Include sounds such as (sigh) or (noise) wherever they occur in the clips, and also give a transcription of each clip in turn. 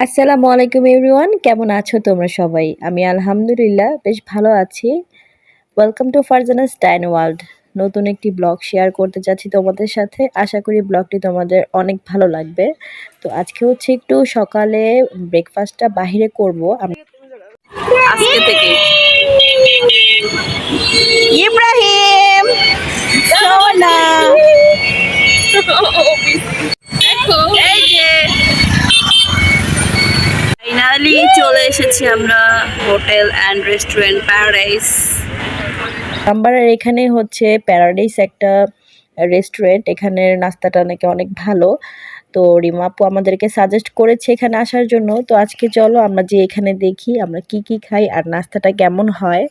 আসসালামু আলাইকুম এভরিওয়ান কেমন আছো তোমরা সবাই? আমি আলহামদুলিল্লাহ বেশ ভালো আছি। Welcome to Farzana's dine world নতুন একটি ব্লগ শেয়ার করতে যাচ্ছি তোমাদের সাথে। আশা করি ব্লগটি তোমাদের অনেক ভালো লাগবে। তো আজকে হচ্ছে একটু সকালে ব্রেকফাস্টটা বাহিরে করব। আজকে থেকে। ইব্রাহিম সোনা। (laughs) এসেছি আমরা, হোটেল অ্যান্ড রেস্টুরেন্ট প্যারাডাইস। নাম্বারের এখানে হচ্ছে প্যারাডাইস একটা রেস্টুরেন্ট, এখানের নাস্তাটা নাকি অনেক ভালো। তো রিমাপু আমাদেরকে সাজেস্ট করেছে এখানে আসার জন্য। তো আজকে চলো আমরা যে এখানে দেখি আমরা কি কি খাই আর নাস্তাটা কেমন হয়।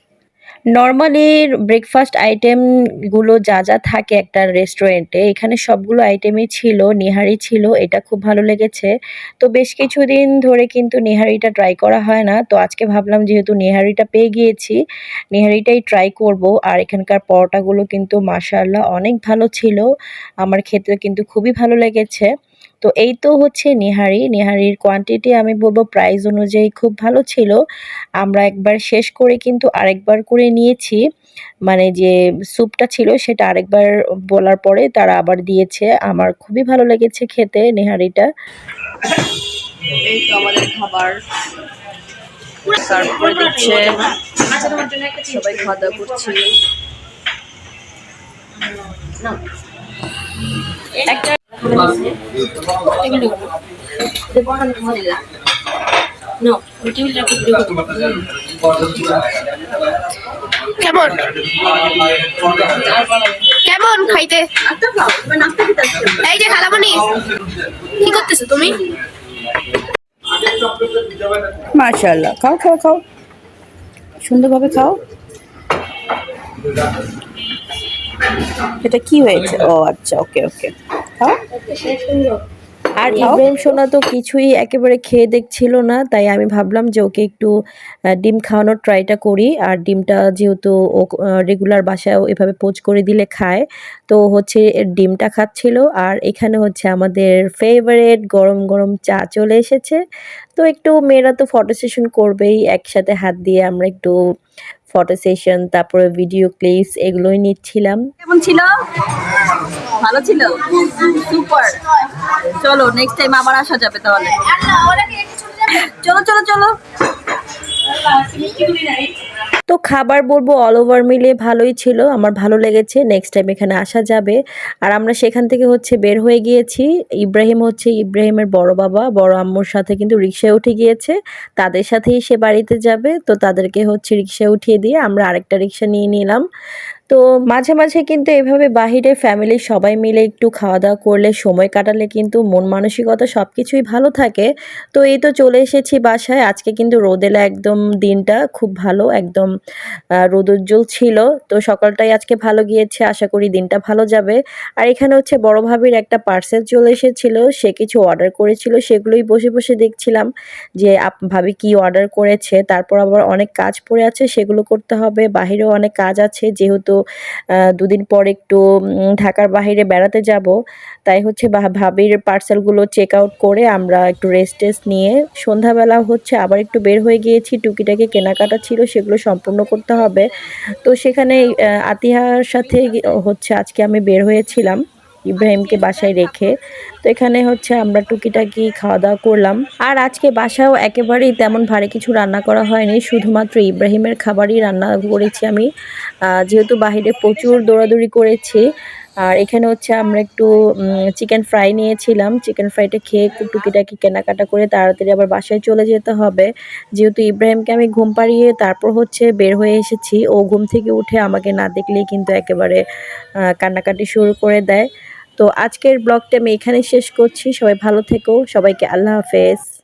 নর্মালি ব্রেকফাস্ট আইটেমগুলো যা যা থাকে একটা রেস্টুরেন্টে এখানে সবগুলো আইটেমই ছিল, নিহারি ছিল, এটা খুব ভালো লেগেছে। তো বেশ কিছুদিন ধরে কিন্তু নিহারিটা ট্রাই করা হয় না, তো আজকে ভাবলাম যেহেতু নিহারিটা পেয়ে গিয়েছি, নিহারিটাই ট্রাই করব। আর এখানকার পরোটাগুলো কিন্তু মাশাআল্লাহ অনেক ভালো ছিল, আমার খেতে কিন্তু খুবই ভালো লেগেছে। তো এই তো হচ্ছে নিহারি। নিহারির কোয়ান্টিটি আমি বলব প্রাইস অনুযায়ী খুব ভালো ছিল। আমরা একবার শেষ করে কিন্তু আরেকবার করে নিয়েছি। মানে যে স্যুপটা ছিল সেটা আরেকবার বলার পরে তারা আবার দিয়েছে। আমার খুবই ভালো লেগেছে খেতে নেহারিটা। এই তো আমাদের খাবার সার্ভ করে দিচ্ছে। সবাই খাওয়া দাওয়া করছি। একটা কেমন? কেমন খাইতে? এই যে খালামণি কি করতেছো তুমি? মাশাআল্লাহ, খাও খাও খাও। সুন্দরভাবে খাও। এটা কি হয়েছে? ও আচ্ছা ওকে ওকে। খাও আর ইব্রাহিম সোনা তো কিছুই একেবারে খেয়ে দেখছিল না তাই আমি ভাবলাম যে ওকে একটু ডিম খাওয়ানোর ট্রাইটা করি। আর ডিমটা যেহেতু ও রেগুলার বাসায় এভাবে পোচ করে দিলে খায় তো হচ্ছে ডিমটা খাচ্ছিল। আর এখানে হচ্ছে আমাদের ফেভারেট গরম গরম চা চলে এসেছে। তো একটু মেয়েরা তো ফটো সেশন করবেই একসাথে হাত দিয়ে আমরা একটু ফটো সেশন তারপরে ভিডিও ক্লিপস এগুলোই নিচ্ছিলাম। কেমন ছিল? ভালো ছিল? সুপার চলো নেক্সট টাইম আবার আসা যাবে তাহলে। চলো চলো চলো। তো খাবার বলব অল ওভার মিলে ভালোই ছিল, আমার ভালো লেগেছে নেক্সট টাইম এখানে আসা যাবে। আর আমরা সেখান থেকে হচ্ছে বের হয়ে গিয়েছি, ইব্রাহিম হচ্ছে ইব্রাহিমের বড় বাবা, বড় আম্মুর সাথে কিন্তু রিক্সায় উঠে গিয়েছে, তাদের সাথেই সে বাড়িতে যাবে, তো তাদেরকে হচ্ছে রিক্সায় উঠিয়ে দিয়ে আমরা আরেকটা রিক্সা নিয়ে নিলাম। তো মাঝে মাঝে কিন্তু এভাবে বাহিরে ফ্যামিলির সবাই মিলে একটু খাওয়া দাওয়া করলে, সময় কাটালে কিন্তু মন মানসিকতা সব কিছুই ভালো থাকে। তো এই তো চলে এসেছি বাসায়। আজকে কিন্তু রোদেলা একদম দিনটা খুব ভালো, একদম রোদোজ্জ্বল ছিল। তো সকালটাই আজকে ভালো গিয়েছে, আশা করি দিনটা ভালো যাবে। আর এখানে হচ্ছে বড় ভাবির একটা পার্সেল চলে এসেছিল, সে কিছু অর্ডার করেছিল, সেগুলোই বসে বসে দেখছিলাম যে ভাবি কি অর্ডার করেছে। তারপর আবার অনেক কাজ পড়ে আছে, সেগুলো করতে হবে। বাহিরেও অনেক কাজ আছে, যেহেতু আহ, দুদিন পর একটু ঢাকার বাহিরে বেড়াতে যাব। তাই হচ্ছে ভাবির পার্সেলগুলো চেক আউট করে আমরা একটু রেস্ট টেস্ট নিয়ে সন্ধ্যাবেলা হচ্ছে আবার একটু বের হয়ে গিয়েছি। টুকিটাকি কেনাকাটা ছিল সেগুলো সম্পূর্ণ করতে হবে। তো সেখানে আতিহার সাথে হচ্ছে আজকে আমি বের হয়েছিলাম। ইব্রাহিমকে বাসায় রেখে। তো এখানে হচ্ছে আমরা টুকিটাকি খাওয়া দাওয়া করলাম। আর আজকে বাসাও একেবারেই তেমন ভারী কিছু রান্না করা হয়নি। শুধুমাত্র ইব্রাহিমের খাবারই রান্না করেছি আমি। যেহেতু বাইরে প্রচুর দৌড়াদৌড়ি করেছি। আর এখানে হচ্ছে আমরা একটু চিকেন ফ্রাই নিয়েছিলাম। চিকেন ফ্রাইটা খেয়ে টুকিটাকি কেনাকাটা করে তাড়াতাড়ি আবার বাসায় চলে যেতে হবে। যেহেতু ইব্রাহিমকে আমি ঘুম পাড়িয়ে তারপর হচ্ছে বের হয়ে এসেছি। ও ঘুম থেকে উঠে আমাকে না দেখলেই কিন্তু একেবারে কান্নাকাটি শুরু করে দেয়। তো আজকের ব্লগটা আমি এখানে শেষ করছি। সবাই ভালো থেকো। সবাইকে আল্লাহ হাফেজ।